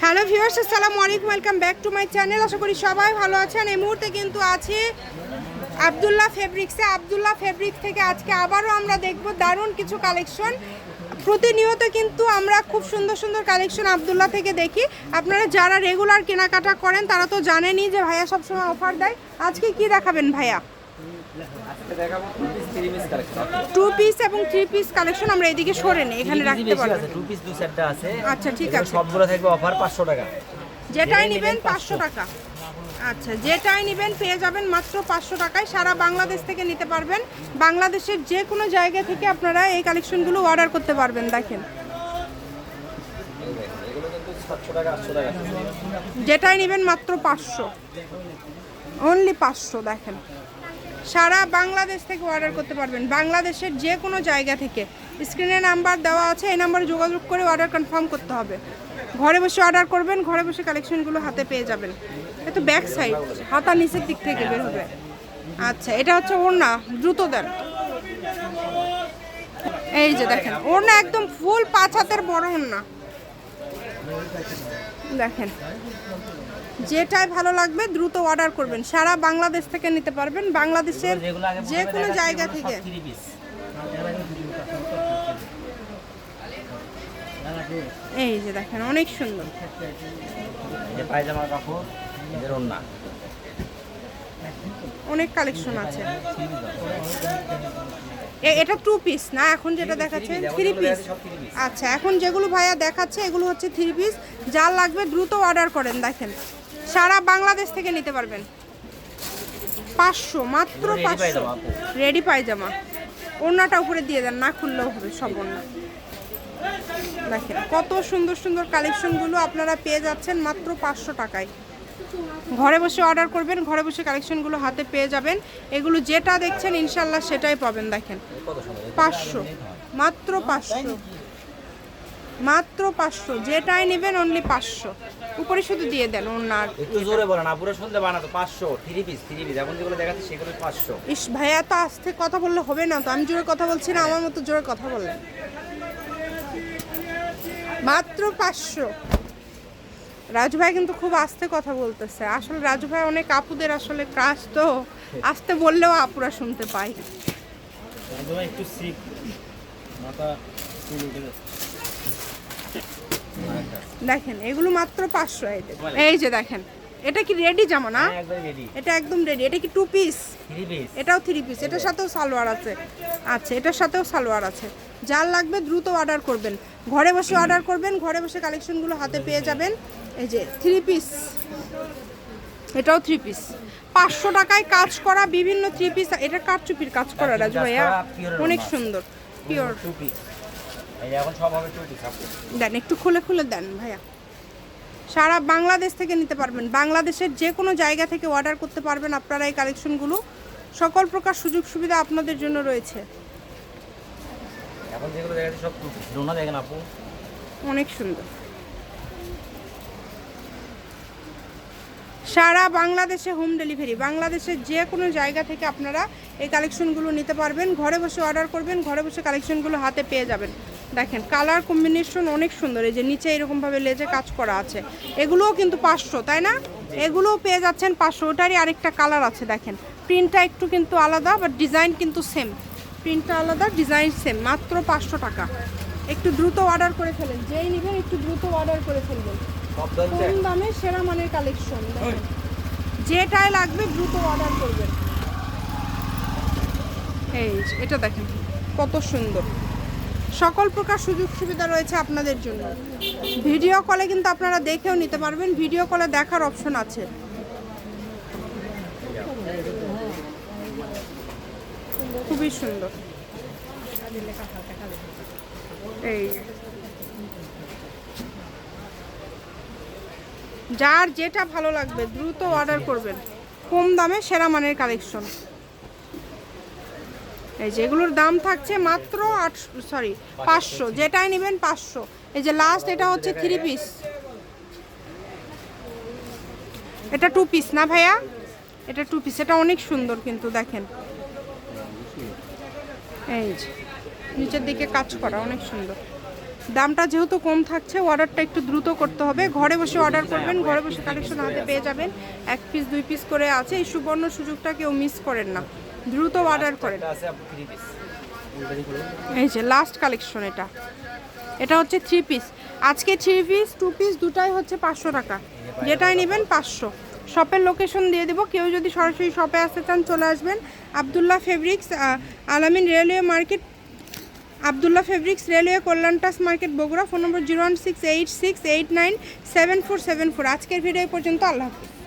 Hello viewers, আসসালামু আলাইকুম, welcome back to my channel. আশা করি সবাই ভালো আছেন। এই মুহূর্তে কিন্তু আছি আবদুল্লাহ ফেব্রিক্সে আবদুল্লাহ ফেব্রিক থেকে আজকে আবারও আমরা দেখব দারুণ কিছু কালেকশন প্রতিনিয়ত কিন্তু আমরা খুব সুন্দর সুন্দর কালেকশন আবদুল্লাহ থেকে দেখি। আপনারা যারা রেগুলার কেনাকাটা করেন, তারা তো জানেনই যে ভাইয়া সবসময় অফার দেয়। আজকে কি দেখাবেন ভাইয়া? টু পিস এবং থ্রি পিস কালেকশন আমরা এদিকে সরে নিই এখানে রাখতে পারব। টু পিস দু সেটটা আছে। আচ্ছা, ঠিক আছে। সবগুলো থাকবে অফার 500 টাকা। যেটাই নেবেন নেবেন পাঁচশো 500 টাকা। আচ্ছা যেটাই নেবেন পেয়ে যাবেন মাত্র পাঁচশো টাকায়। সারা বাংলাদেশ থেকে নিতে পারবেন। বাংলাদেশের যে কোনো জায়গা থেকে আপনারা এই কালেকশনগুলো অর্ডার করতে পারবেন দেখেন। এগুলো কিন্তু 700 টাকা 800 টাকা যেটাই নেবেন মাত্র পাঁচশো। অনলি পাঁচশো দেখেন। সারা বাংলাদেশ থেকে অর্ডার করতে পারবেন। বাংলাদেশের যে কোনো জায়গা থেকে। স্ক্রিনে নাম্বার দেওয়া আছে, এই নাম্বারে যোগাযোগ করে অর্ডার কনফার্ম করতে হবে। ঘরে বসে অর্ডার করবেন, ঘরে বসে কালেকশনগুলো হাতে পেয়ে যাবেন। এটা ব্যাক সাইড হাতা নিচের দিক থেকে বের হবে। আচ্ছা এটা হচ্ছে ওড়না দ্রুত দেন এই যে দেখেন, ওড়না একদম ফুল পাঁচ হাতের বড় ওড়না। দেখেন। যেটাই ভালো লাগবে দ্রুত অর্ডার করবেন। সারা বাংলাদেশ থেকে নিতে পারবেন। বাংলাদেশের যে কোনো জায়গা থেকে। এই যে দেখেন অনেক সুন্দর। পায়জামা কাপড় অনেক কালেকশন আছে। এটা টু পিস না? এখন যেটা দেখাচ্ছে থ্রি পিস থ্রি পিস আচ্ছা এখন যেগুলো ভাইয়া দেখাচ্ছে এগুলো হচ্ছে থ্রি পিস যার লাগবে দ্রুত অর্ডার করেন দেখেন। সারা বাংলাদেশ থেকে নিতে পারবেন। পাঁচশো মাত্র পাঁচশো। রেডি পায়জামা। ওড়নাটা উপরে দিয়ে দেন না খুললেও হবে সব ওড়না। দেখেন কত সুন্দর সুন্দর কালেকশনগুলো আপনারা পেয়ে যাচ্ছেন মাত্র পাঁচশো টাকায়। ঘরে বসে অর্ডার করবেন ঘরে বসে কালেকশনগুলো হাতে পেয়ে যাবেন। এগুলো যেটা দেখছেন ইনশাল্লাহ সেটাই পাবেন দেখেন। পাঁচশো মাত্র পাঁচশো। মাত্র পাঁচশো। যেটাই নেবেন অনলি পাঁচশো। উপরে শুধু দিয়ে দেন ওনার একটু জোরে বলেন আপুরে শুনতে বানাতো 500 থ্রি পিস থ্রি পিস এখন যেগুলো দেখাচ্ছি সেগুলো 500 ইস ভাইয়া তো আস্তে কথা বললে হবে না তো? আমি জোরে কথা বলছি না আমার মতো জোরে কথা বললেন। মাত্র পাঁচশো। রাজু ভাই কিন্তু খুব আস্তে কথা বলতেছে। আসলে রাজু ভাই অনেক আপুদের আসলে ক্রাশ তো। আস্তে বললেও আপুরা শুনতে পায়। একদম একটু সিক মাথা দেখেন এগুলো মাত্র পাঁচশো এই যে- দেখেন এটা কি রেডি জামা না? হ্যাঁ এটা একদম রেডি এটা কি টু পিস এটাও থ্রি পিস এটার সাথেও সালোয়ার আছে। আচ্ছা এটার সাথেও সালোয়ার আছে। যার লাগবে দ্রুত অর্ডার করবেন। ঘরে বসে অর্ডার করবেন ঘরে বসে কালেকশনগুলো হাতে পেয়ে যাবেন। এই যে থ্রি পিস এটাও থ্রি পিস পাঁচশো টাকায় কাজ করা বিভিন্ন থ্রি পিস এটা কারচুপির কাজ করা রাজু ভাইয়া। অনেক সুন্দর। পিওর দেন একটু খুলে খুলে দেন ভাইয়া। সারা বাংলাদেশ থেকে নিতে পারবেন। বাংলাদেশের যে কোনো জায়গা থেকে অর্ডার করতে পারবেন আপনারা এই কালেকশনগুলো সকল প্রকার সুযোগ সুবিধা আপনাদের জন্য রয়েছে। এখন যেগুলো দেখাচ্ছি সব টু দেখেন আপু। অনেক সুন্দর। সারা বাংলাদেশে হোম ডেলিভারি বাংলাদেশের যে কোনো জায়গা থেকে আপনারা এই কালেকশনগুলো নিতে পারবেন। ঘরে বসে অর্ডার করবেন ঘরে বসে কালেকশনগুলো হাতে পেয়ে যাবেন। দেখেন কালার কম্বিনেশন অনেক সুন্দর। এই যে নিচে এরকমভাবে লেজে কাজ করা আছে। এগুলোও কিন্তু পাঁচশো তাই না? এগুলোও পেয়ে যাচ্ছেন পাঁচশো। ওটারই আরেকটা কালার আছে দেখেন। প্রিন্টটা একটু কিন্তু আলাদা বাট ডিজাইন কিন্তু সেম প্রিন্টটা আলাদা ডিজাইন সেম মাত্র পাঁচশো টাকা। একটু দ্রুত অর্ডার করে ফেলেন। যেই নেবেন একটু দ্রুত অর্ডার করে ফেলবেন। কম দামে সেরা মানের কালেকশন যেটাই লাগবে দ্রুত অর্ডার করবেন। এই এটা দেখেন, কত সুন্দর। সকল প্রকার সুযোগ সুবিধা রয়েছে আপনাদের জন্য। ভিডিও কলে কিন্তু আপনারা দেখেও নিতে পারবেন, ভিডিও কলে দেখার অপশন আছে। খুবই সুন্দর। এই যার যেটা ভালো লাগবে, দ্রুত অর্ডার করবেন। কম দামে সেরা মানের কালেকশন এই যে এগুলোর দাম থাকছে মাত্র আট সরি পাঁচশো। যেটাই নেবেন পাঁচশো। এই যে লাস্ট এটা হচ্ছে থ্রি পিস এটা টু পিস না ভাইয়া? এটা টু পিস এটা অনেক সুন্দর কিন্তু, দেখেন। এই যে, নিচের দিকে কাজ করা, অনেক সুন্দর। দামটা যেহেতু কম থাকছে অর্ডারটা একটু দ্রুত করতে হবে। ঘরে বসে অর্ডার করবেন, ঘরে বসে কালেকশন হাতে পেয়ে যাবেন। এক পিস দুই পিস করে আছে। এই সুবর্ণ সুযোগটা কেউ মিস করেন না। দ্রুত অর্ডার করেন। এই যে লাস্ট কালেকশন এটা। এটা হচ্ছে থ্রি পিস আজকে থ্রি পিস টু পিস দুটাই হচ্ছে পাঁচশো টাকা। যেটাই নেবেন পাঁচশো। শপের লোকেশন দিয়ে দেবো। কেউ যদি সরাসরি শপে আসতে চান চলে আসবেন। Abdullah fabrics Alamin railway market Abdullah fabrics railway কল্যাণটাস market Bogura. Phone number zero one six eight six eight nine seven four seven four আজকের ভিডিও পর্যন্ত। আল্লাহ হাফিজ।